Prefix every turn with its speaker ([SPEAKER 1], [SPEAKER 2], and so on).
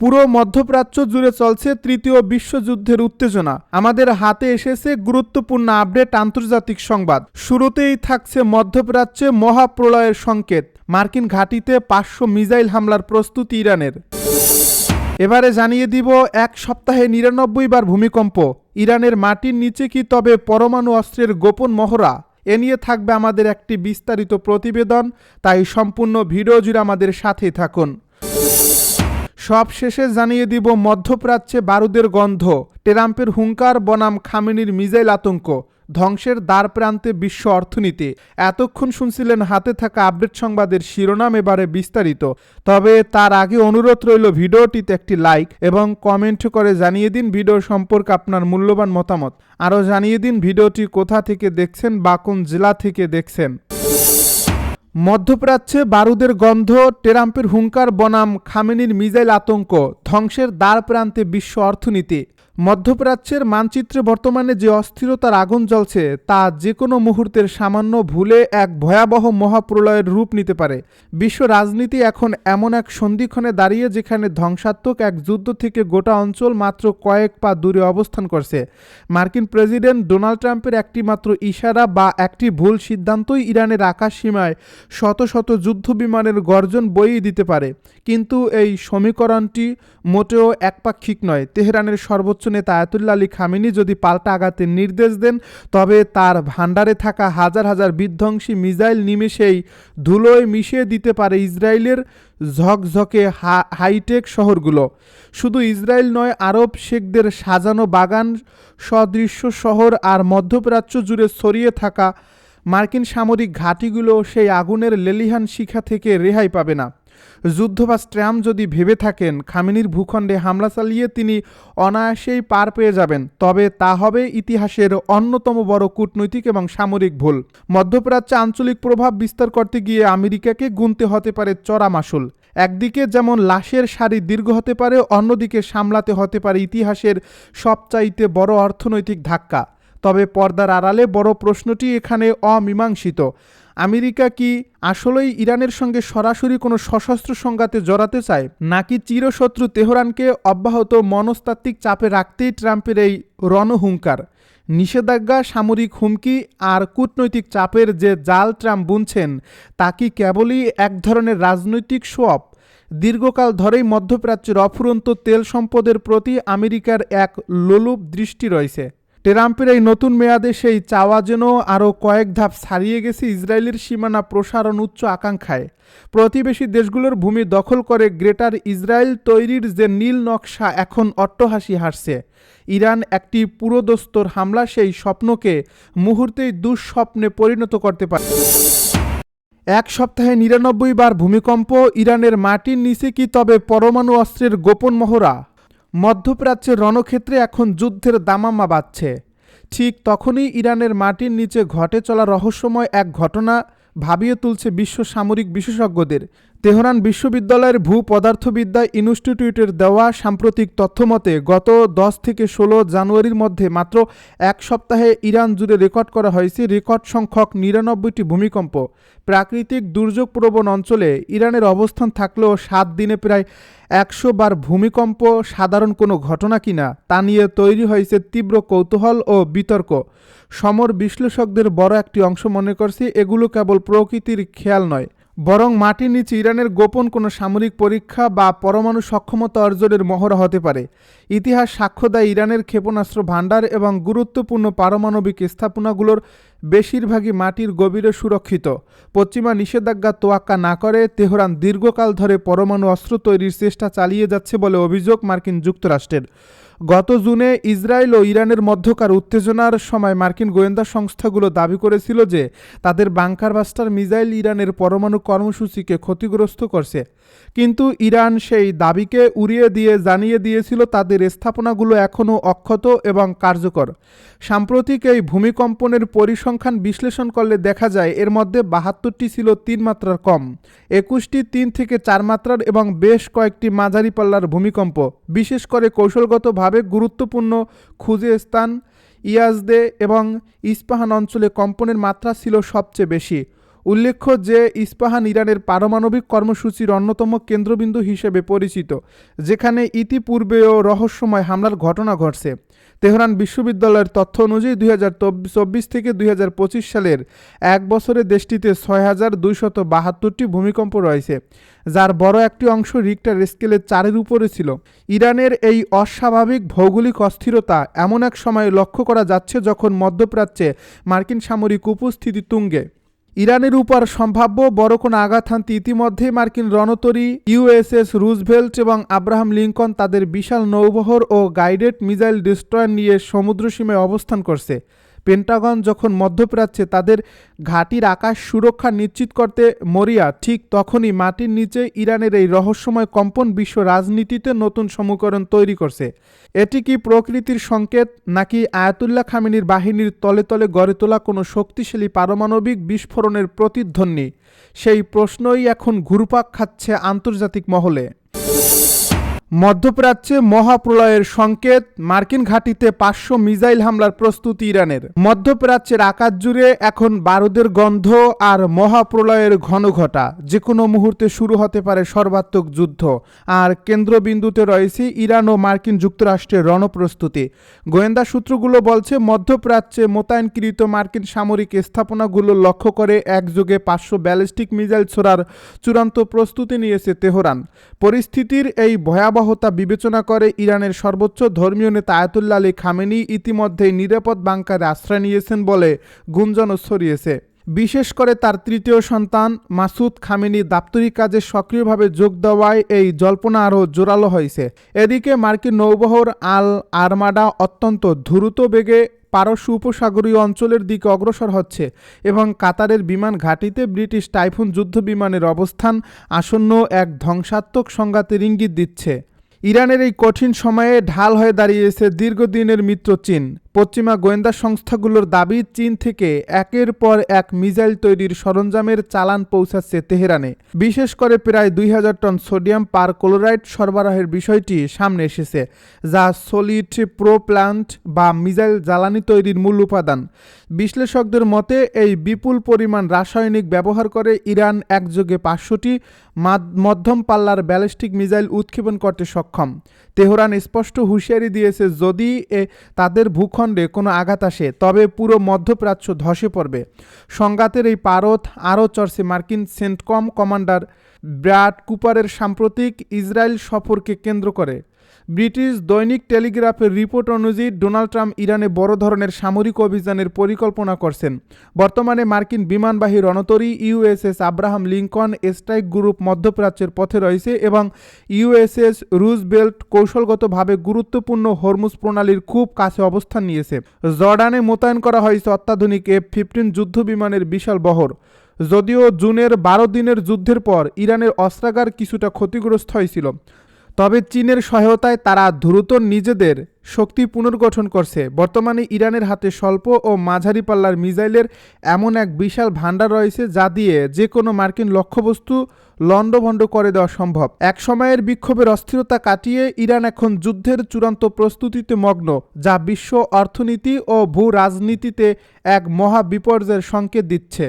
[SPEAKER 1] পুরো মধ্যপ্রাচ্য জুড়ে চলছে তৃতীয় বিশ্বযুদ্ধের উত্তেজনা। আমাদের হাতে এসেছে গুরুত্বপূর্ণ আপডেট আন্তর্জাতিক সংবাদ। শুরুতেই থাকছে মধ্যপ্রাচ্যে মহাপ্রলয়ের সংকেত। মার্কিন ঘাঁটিতে পাঁচশো মিসাইল হামলার প্রস্তুতি ইরানের। এবারে জানিয়ে দিব, এক সপ্তাহে নিরানব্বই বার ভূমিকম্প। ইরানের মাটির নিচে কি তবে পরমাণু অস্ত্রের গোপন মহড়া? এ নিয়ে থাকবে আমাদের একটি বিস্তারিত প্রতিবেদন। তাই সম্পূর্ণ ভিডিও জুড়ে আমাদের সাথেই থাকুন। সব শেষে জানিয়ে দিব, মধ্যপ্রাচ্যে বারুদের গন্ধ, ট্রাম্পের হুঙ্কার, বনাম খামেনির মিজাইল আতঙ্ক, ধ্বংসের দ্বার প্রান্তে বিশ্ব অর্থনীতি। এতক্ষণ শুনছিলেন হাতে থাকা আপডেট সংবাদের শিরোনাম এবারে বিস্তারিত। তবে তার আগে অনুরোধ রইল ভিডিওটিতে একটি লাইক এবং কমেন্ট করে জানিয়ে দিন ভিডিও সম্পর্কে আপনার মূল্যবান মতামত। আরও জানিয়ে দিন ভিডিওটি কোথা থেকে দেখছেন বা কোন জেলা থেকে দেখছেন। মধ্যপ্রাচ্যে বারুদের গন্ধ টেরাম্পের হুঙ্কার বনাম খামেনির মিজাইল আতঙ্ক ধ্বংসের দ্বার প্রান্তে বিশ্ব অর্থনীতি। মধ্যপ্রাচ্যের মানচিত্রে বর্তমানে যে অস্থিরতার আগুন জ্বলছে, তা যে কোনো মুহূর্তের সামান্য ভুলে এক ভয়াবহ মহাপ্রলয়ের রূপ নিতে পারে। বিশ্ব রাজনীতি এখন এমন এক সন্ধিক্ষণে দাঁড়িয়ে যেখানে ধ্বংসাত্মক এক যুদ্ধ থেকে গোটা অঞ্চল মাত্র কয়েক পা দূরে অবস্থান করছে। মার্কিন প্রেসিডেন্ট ডোনাল্ড ট্রাম্পের একটি মাত্র ইশারা বা একটি ভুল সিদ্ধান্তই ইরানের আকাশ সীমায় শত শত যুদ্ধ বিমানের গর্জন বইয়ে দিতে পারে। কিন্তু এই সমীকরণটি মোটেও একপাক্ষিক নয়, তেহরানের সর্বোচ্চ নেতা আয়াতুল্লা আলী খামিনি যদি পাল্টা আঘাতের নির্দেশ দেন, তবে তার ভাণ্ডারে থাকা হাজার হাজার বিধ্বংসী মিসাইল নিমেষেই ধুলোয় মিশিয়ে দিতে পারে ইসরায়েলের ঝকঝকে হাইটেক শহরগুলো। শুধু ইসরায়েল নয়, আরব শেখদের সাজানো বাগান, সদৃশ্য শহর আর মধ্যপ্রাচ্য জুড়ে ছড়িয়ে থাকা মার্কিন সামরিক ঘাঁটিগুলো সেই আগুনের লেলিহান শিখা থেকে রেহাই পাবে না। যুদ্ধবাস ট্রাম্প যদি ভেবে থাকেন, খামিনির ভূখণ্ডে হামলা চালিয়ে তিনি অনায়াসেই পার পেয়ে যাবেন। তবে তা হবে ইতিহাসের অন্যতম বড় কূটনৈতিক এবং সামরিক ভুল। মধ্যপ্রাচ্যে আঞ্চলিক প্রভাব বিস্তার করতে গিয়ে আমেরিকাকে গুনতে হতে পারে চড়া মাসুল। একদিকে যেমন লাশের সারি দীর্ঘ হতে পারে, অন্যদিকে সামলাতে হতে পারে ইতিহাসের সবচাইতে বড় অর্থনৈতিক ধাক্কা। তবে পর্দার আড়ালে বড় প্রশ্নটি এখানে অমীমাংসিত। আমেরিকা কি আসলেই ইরানের সঙ্গে সরাসরি কোনো সশস্ত্র সংঘাতে জড়াতে চায়, নাকি চিরশত্রু তেহরানকে অব্যাহত মনস্তাত্ত্বিক চাপে রাখতেই ট্রাম্পের এই রণহুঙ্কার? নিষেধাজ্ঞা, সামরিক হুমকি আর কূটনৈতিক চাপের যে জাল ট্রাম্প বুনছেন, তা কি কেবলই এক ধরনের রাজনৈতিক সোয়াব দীর্ঘকাল ধরেই মধ্যপ্রাচ্যের অফুরন্ত তেল সম্পদের প্রতি আমেরিকার এক লোলুপ দৃষ্টি রয়েছে। ট্রাম্পের এই নতুন মেয়াদে সেই চাওয়া যেন আরও কয়েক ধাপ ছাড়িয়ে গেছে ইসরায়েলের সীমানা প্রসারণ উচ্চ আকাঙ্ক্ষায়। প্রতিবেশী দেশগুলোর ভূমি দখল করে গ্রেটার ইসরায়েল তৈরির যে নীল নকশা এখন অট্টহাসি হাসছে ইরান একটি পুরোদস্তর হামলা সেই স্বপ্নকে মুহূর্তেই দুঃস্বপ্নে পরিণত করতে পারে। এক সপ্তাহে নিরানব্বই বার ভূমিকম্প, ইরানের মাটির নিচে কি তবে পরমাণু অস্ত্রের গোপন মহড়া? মধ্যপ্রাচ্যের রণক্ষেত্রে এখন যুদ্ধের দামামা বাজছে। ঠিক তখনই ইরানের মাটির নিচে ঘটে চলা রহস্যময় এক ঘটনা ভাবিয়ে তুলছে বিশ্ব সামরিক বিশেষজ্ঞদের তেহরান বিশ্ববিদ্যালয়ের ভূ পদার্থবিদ্যা ইনস্টিটিউটের দেওয়া সাম্প্রতিক তথ্যমতে গত দশ থেকে ষোলো জানুয়ারির মধ্যে মাত্র এক সপ্তাহে ইরান জুড়ে রেকর্ড করা হয়েছে রেকর্ড সংখ্যক নিরানব্বইটি ভূমিকম্প। প্রাকৃতিক দুর্যোগ প্রবণ অঞ্চলে ইরানের অবস্থান থাকলেও সাত দিনে প্রায় একশো বার ভূমিকম্প সাধারণ কোনো ঘটনা কিনা তা নিয়ে তৈরি হয়েছে তীব্র কৌতূহল ও বিতর্ক। সমর বিশ্লেষকদের বড় একটি অংশ মনে করছে, এগুলো কেবল প্রকৃতির খেয়াল নয় বরং মাটির নিচে ইরানের গোপন কোনো সামরিক পরীক্ষা বা পরমাণু সক্ষমতা অর্জনের মহড়া হতে পারে। ইতিহাস সাক্ষ্য দেয় ইরানের ক্ষেপণাস্ত্র ভাণ্ডার এবং গুরুত্বপূর্ণ পারমাণবিক স্থাপনাগুলোর বেশিরভাগই মাটির গভীরে সুরক্ষিত। পশ্চিমা নিষেধাজ্ঞা তোয়াক্কা না করে তেহরান দীর্ঘকাল ধরে পরমাণু অস্ত্র তৈরির চেষ্টা চালিয়ে যাচ্ছে বলে অভিযোগ মার্কিন যুক্তরাষ্ট্রের। গত জুনে ইসরায়েল ও ইরানের মধ্যকার উত্তেজনার সময় মার্কিন গোয়েন্দা সংস্থাগুলো দাবি করেছিল যে তাদের বাংকার বাস্টার মিসাইল ইরানের পরমাণু কর্মসূচিকে ক্ষতিগ্রস্ত করছে। কিন্তু ইরান সেই দাবিকে উড়িয়ে দিয়ে জানিয়ে দিয়েছিল তাদের স্থাপনাগুলো এখনও অক্ষত এবং কার্যকর। সাম্প্রতিক এই ভূমিকম্পনের পরিসংখ্যান বিশ্লেষণ করলে দেখা যায় এর মধ্যে বাহাত্তরটি ছিল তিন মাত্রার কম, একুশটি তিন থেকে চার মাত্রার এবং বেশ কয়েকটি মাঝারি পাল্লার ভূমিকম্প। বিশেষ করে কৌশলগতভাবে গুরুত্বপূর্ণ খুজে স্থান ইয়াজদে এবং ইস্পাহান অঞ্চলে কম্পনের মাত্রা ছিল সবচেয়ে বেশি। উল্লেখ্য যে ইস্পাহান ইরানের পারমাণবিক কর্মসূচির অন্যতম কেন্দ্রবিন্দু হিসেবে পরিচিত, যেখানে ইতিপূর্বেও রহস্যময় হামলার ঘটনা ঘটছে। তেহরান বিশ্ববিদ্যালয়ের তথ্য অনুযায়ী দুই চব্বিশ থেকে দুই হাজার পঁচিশ সালের এক বছরে দেশটিতে ছয় হাজার দুইশত বাহাত্তরটি ভূমিকম্প রয়েছে, যার বড় একটি অংশ রিক্টার স্কেলের চারের উপরে ছিল। ইরানের এই অস্বাভাবিক ভৌগোলিক অস্থিরতা এমন এক সময় লক্ষ্য করা যাচ্ছে যখন মধ্যপ্রাচ্যে মার্কিন সামরিক উপস্থিতি তুঙ্গে। ইরানের উপর সম্ভাব্য বড় কোনো আঘাত হানতে ইতিমধ্যেই মার্কিন রণতরী, ইউএসএস রুজভেল্ট এবং আব্রাহাম লিঙ্কন তাদের বিশাল নৌবহর ও গাইডেড মিসাইল ডিস্ট্রয়ার নিয়ে সমুদ্রসীমায় অবস্থান করছে। পেন্টাগন যখন মধ্যপ্রাচ্যে তাদের ঘাঁটির আকাশ সুরক্ষা নিশ্চিত করতে মরিয়া, ঠিক তখনই মাটির নিচে ইরানের এই রহস্যময় কম্পন বিশ্ব রাজনীতিতে নতুন সমীকরণ তৈরি করছে। এটি কি প্রকৃতির সংকেত, নাকি আয়াতুল্লাহ খামিনীর বাহিনীর তলে তলে গড়ে তোলা কোনো শক্তিশালী পারমাণবিক বিস্ফোরণের প্রতিধ্বনি? সেই প্রশ্নই এখন ঘুরপাক খাচ্ছে আন্তর্জাতিক মহলে। মধ্যপ্রাচ্যে মহাপ্রলয়ের সংকেত, মার্কিন ঘাঁটিতে পাঁচশো মিসাইল হামলার প্রস্তুতি ইরানের। মধ্যপ্রাচ্যের আকাশ জুড়ে এখন বারুদের গন্ধ আর মহাপ্রলয়ের ঘন ঘটা যে কোনো মুহূর্তে শুরু হতে পারে সর্বাত্মক যুদ্ধ। আর কেন্দ্রবিন্দুতে রয়েছে ইরান ও মার্কিন যুক্তরাষ্ট্রের রণপ্রস্তুতি। গোয়েন্দা সূত্রগুলো বলছে, মধ্যপ্রাচ্যে মোতায়েনকৃত মার্কিন সামরিক স্থাপনাগুলো লক্ষ্য করে একযোগে পাঁচশো ব্যালিস্টিক মিসাইল ছোড়ার চূড়ান্ত প্রস্তুতি নিয়েছে তেহরান। পরিস্থিতির এই ভয়াবহতা বিবেচনা করে ইরানের সর্বোচ্চ ধর্মীয় নেতা আয়াতুল্লা আলী খামেনি ইতিমধ্যেই নিরাপদ বাংকারে আশ্রয় নিয়েছেন বলে গুঞ্জনও ছড়িয়েছে। বিশেষ করে তার তৃতীয় সন্তান মাসুদ খামেনি দাপ্তরিক কাজে সক্রিয়ভাবে যোগ দেওয়ায় এই জল্পনা আরও জোরালো হয়েছে। এদিকে মার্কিন নৌবহর আল আরমাডা অত্যন্ত দ্রুত বেগে পারস্য উপসাগরীয় অঞ্চলের দিকে অগ্রসর হচ্ছে এবং কাতারের বিমান ঘাঁটিতে ব্রিটিশ টাইফুন যুদ্ধ বিমানের অবস্থান আসন্ন এক ধ্বংসাত্মক সংঘাতের ইঙ্গিত দিচ্ছে। ইরানের এই কঠিন সময়ে ঢাল হয়ে দাঁড়িয়েছে দীর্ঘদিনের মিত্র চীন। পশ্চিমা গোয়েন্দা সংস্থাগুলোর দাবি, চীন থেকে একের পর এক মিসাইল তৈরির সরঞ্জামের চালান পৌঁছাচ্ছে তেহরানে। বিশেষ করে প্রায় দুই হাজার টন সোডিয়াম পার ক্লোরাইড সরবরাহের বিষয়টি সামনে এসেছে, যা সলিড প্রো প্ল্যান্ট বা মিসাইল জ্বালানি তৈরির মূল উপাদান। বিশ্লেষকদের মতে, এই বিপুল পরিমাণ রাসায়নিক ব্যবহার করে ইরান একযোগে পাঁচশোটি মধ্যম পাল্লার ব্যালিস্টিক মিসাইল উৎক্ষেপণ করতে সক্ষম। তেহরান স্পষ্ট হুঁশিয়ারি দিয়েছে, যদি তাদের ভূখণ্ডে কোনো আঘাত আসে, তবে পুরো মধ্যপ্রাচ্য ধসে পড়বে। সংঘাতের এই পারথ আরও চর্চে মার্কিন সেন্টকম কমান্ডার ব্র্যাড কুপারের সাম্প্রতিক ইসরায়েল সফরকে কেন্দ্র করে। ব্রিটিশ দৈনিক টেলিগ্রাফের রিপোর্ট অনুযায়ী ডোনাল্ড ট্রাম্প ইরানে বড় ধরনের সামরিক অভিযানের পরিকল্পনা করছেন। বর্তমানে মার্কিন বিমানবাহী রণতরী USS Abraham Lincoln, strike group মধ্যপ্রাচ্যের পথে রয়েছে এবং ইউএসএস রুজবেল্ট কৌশলগতভাবে গুরুত্বপূর্ণ হরমুজ প্রণালীর খুব কাছে অবস্থান নিয়েছে। জর্ডানে মোতায়েন করা হয়েছে অত্যাধুনিক এফ ফিফটিন যুদ্ধ বিমানের বিশাল বহর। যদিও জুনের বারো দিনের যুদ্ধের পর ইরানের অস্ত্রাগার কিছুটা ক্ষতিগ্রস্ত হয়েছিল। তবে চীনের সহায়তায় তারা দ্রুত নিজেদের শক্তি পুনর্গঠন করছে। বর্তমানে ইরানের হাতে স্বল্প ও মাঝারি পাল্লার মিসাইলের এমন এক বিশাল ভাণ্ডার রয়েছে যা দিয়ে যে কোনো মার্কিন লক্ষ্যবস্তু লণ্ডভণ্ড করে দেওয়া সম্ভব। এক সময়ের বিক্ষোভের অস্থিরতা কাটিয়ে ইরান এখন যুদ্ধের চূড়ান্ত প্রস্তুতিতে মগ্ন, যা বিশ্ব অর্থনীতি ও ভূ রাজনীতিতে এক মহা বিপর্যয়ের সংকেত দিচ্ছে।